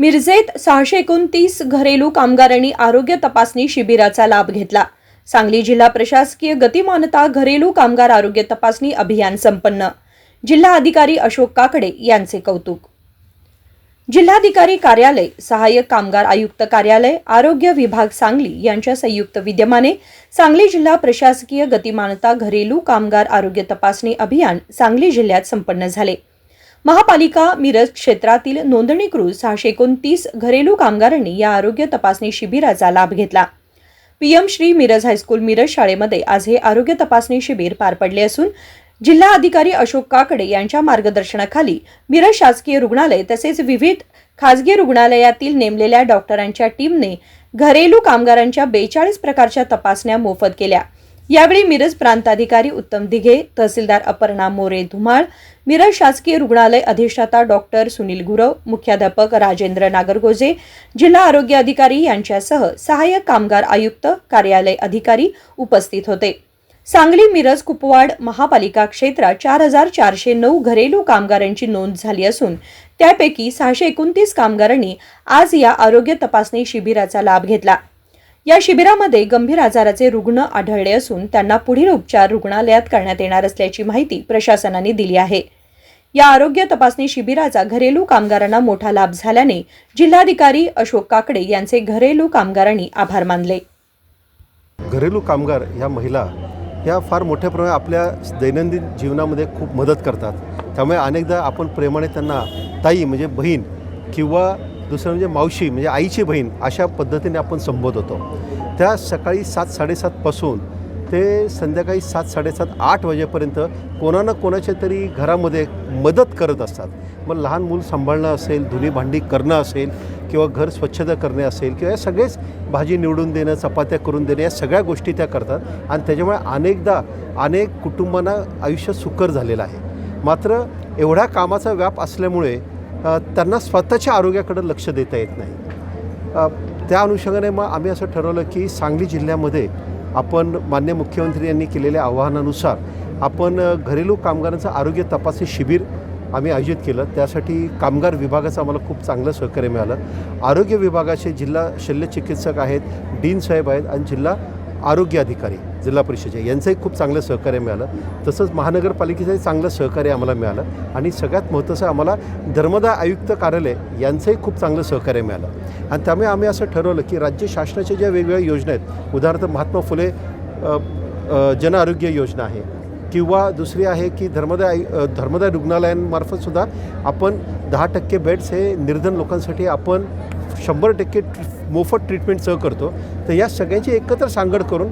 मिरजेत सहाशे एकोणतीस घरेलू कामगारांनी आरोग्य तपासणी शिबिराचा लाभ घेतला. सांगली जिल्हा प्रशासकीय गतिमानता घरेलू कामगार आरोग्य तपासणी अभियान संपन्न. जिल्हा अधिकारी अशोक काकडे यांचे कौतुक. जिल्हाधिकारी कार्यालय सहाय्यक कामगार आयुक्त कार्यालय आरोग्य विभाग सांगली यांच्या संयुक्त विद्यमाने सांगली जिल्हा प्रशासकीय गतिमानता घरेलू कामगार आरोग्य तपासणी अभियान सांगली जिल्ह्यात संपन्न झाले. महापालिका मिरज क्षेत्रातील नोंदणीकृत सहाशे एकोणतीस घरेलू कामगारांनी या आरोग्य तपासणी शिबिराचा लाभ घेतला. PM Shri Miraj high school Miraj शाळेमध्ये आज हे आरोग्य तपासणी शिबिर पार पडले असून जिल्हा अधिकारी अशोक काकडे यांच्या मार्गदर्शनाखाली मिरज शासकीय रुग्णालय तसेच विविध खासगी रुग्णालयातील नेमलेल्या डॉक्टरांच्या टीमने घरेलू कामगारांच्या बेचाळीस प्रकारच्या तपासण्या मोफत केल्या. यावेळी मिरज प्रांताधिकारी उत्तम दिघे तहसीलदार अपर्णा मोरे धुमाळ मिरज शासकीय रुग्णालय अधिष्ठाता डॉक्टर सुनील गुरव मुख्याध्यापक राजेंद्र नागरगोजे जिल्हा आरोग्य अधिकारी यांच्यासह सहाय्यक कामगार आयुक्त कार्यालय अधिकारी उपस्थित होते. सांगली मिरज कुपवाड महापालिका क्षेत्रात चार हजार चारशे नऊ घरेलू कामगारांची नोंद झाली असून त्यापैकी सहाशे एकोणतीस कामगारांनी आज या आरोग्य तपासणी शिबिराचा लाभ घेतला. या शिबिरामध्ये गंभीर आजाराचे रुग्ण आढळले असून त्यांना पुढील उपचार रुग्णालयात करण्यात येणार असल्याची माहिती प्रशासनाने दिली आहे. या आरोग्य तपासणी शिबिराचा घरेलू कामगारांना मोठा लाभ झाल्याने जिल्हाधिकारी अशोक काकडे यांचे घरेलू कामगारांनी आभार मानले. घरेलू कामगार ह्या महिला ह्या फार मोठ्या प्रमाणात आपल्या दैनंदिन जीवनामध्ये खूप मदत करतात. त्यामुळे अनेकदा आपण प्रेमाने त्यांना ताई म्हणजे बहीण किंवा दुसरं म्हणजे मावशी म्हणजे आईची बहीण अशा पद्धतीने आपण संबोधतो त्या सकाळी सात साडेसातपासून ते संध्याकाळी सात साडेसात आठ वाजेपर्यंत कोणा ना कोणाच्या तरी घरामध्ये मदत करत असतात. मग लहान मूल सांभाळणं असेल धुणी भांडी करणं असेल किंवा घर स्वच्छता करणे असेल किंवा या सगळेच भाजी निवडून देणं चपात्या करून देणं या सगळ्या गोष्टी त्या करतात आणि त्याच्यामुळे अनेकदा अनेक कुटुंबांना आयुष्य सुकर झालेलं आहे. मात्र एवढ्या कामाचा व्याप असल्यामुळे त्यांना स्वतःच्या आरोग्याकडे लक्ष देता येत नाही. त्या अनुषंगाने मग आम्ही असं ठरवलं की सांगली जिल्ह्यामध्ये आपण मान्य मुख्यमंत्री यांनी केलेल्या आवाहनानुसार आपण घरेलू कामगारांचं आरोग्य तपासणी शिबिर आम्ही आयोजित केलं. त्यासाठी कामगार विभागाचं आम्हाला खूप चांगलं सहकार्य मिळालं. आरोग्य विभागाचे जिल्हा शल्यचिकित्सक आहेत डीन साहेब आहेत आणि जिल्हा आरोग्य अधिकारी. जिल्हा परिषदेच्या यांचंही खूप चांगलं सहकार्य मिळालं. तसंच महानगरपालिकेचंही चांगलं सहकार्य आम्हाला मिळालं. आणि सगळ्यात महत्त्वाचं आम्हाला धर्मदाय आयुक्त कार्यालय यांचंही खूप चांगलं सहकार्य मिळालं. आणि त्यामुळे आम्ही असं ठरवलं की राज्य शासनाच्या ज्या वेगवेगळ्या योजना आहेत उदाहरणार्थ महात्मा फुले जन आरोग्य योजना आहे किंवा दुसरी आहे की धर्मदाय धर्मदाय रुग्णालयांमार्फतसुद्धा आपण दहा टक्के बेड्स हे निर्धन लोकांसाठी आपण शंभर टक्के ट्री मोफत ट्रीटमेंटसह करतो. तर या सगळ्यांची एकत्र सांगड करून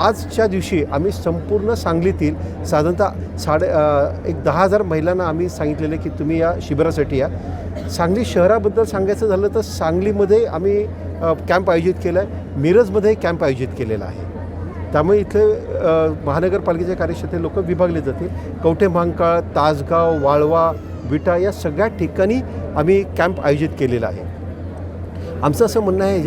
आजच्या दिवशी आम्ही संपूर्ण सांगलीतील साधारणतः साडे एक दहा हजार महिलांना आम्ही सांगितलेलं की तुम्ही या शिबिरासाठी या. सांगली शहराबद्दल सांगायचं झालं तर सांगलीमध्ये आम्ही कॅम्प आयोजित केला आहे. मिरजमध्ये कॅम्प आयोजित केलेला आहे. त्यामुळे इथे महानगरपालिकेच्या कार्यक्षेत्रात लोक विभागले जातील. कवठे महांकाळ तासगाव वाळवा विटा या सगळ्या ठिकाणी आम्ही कॅम्प आयोजित केलेला आहे. आमचं असं म्हणणं आहे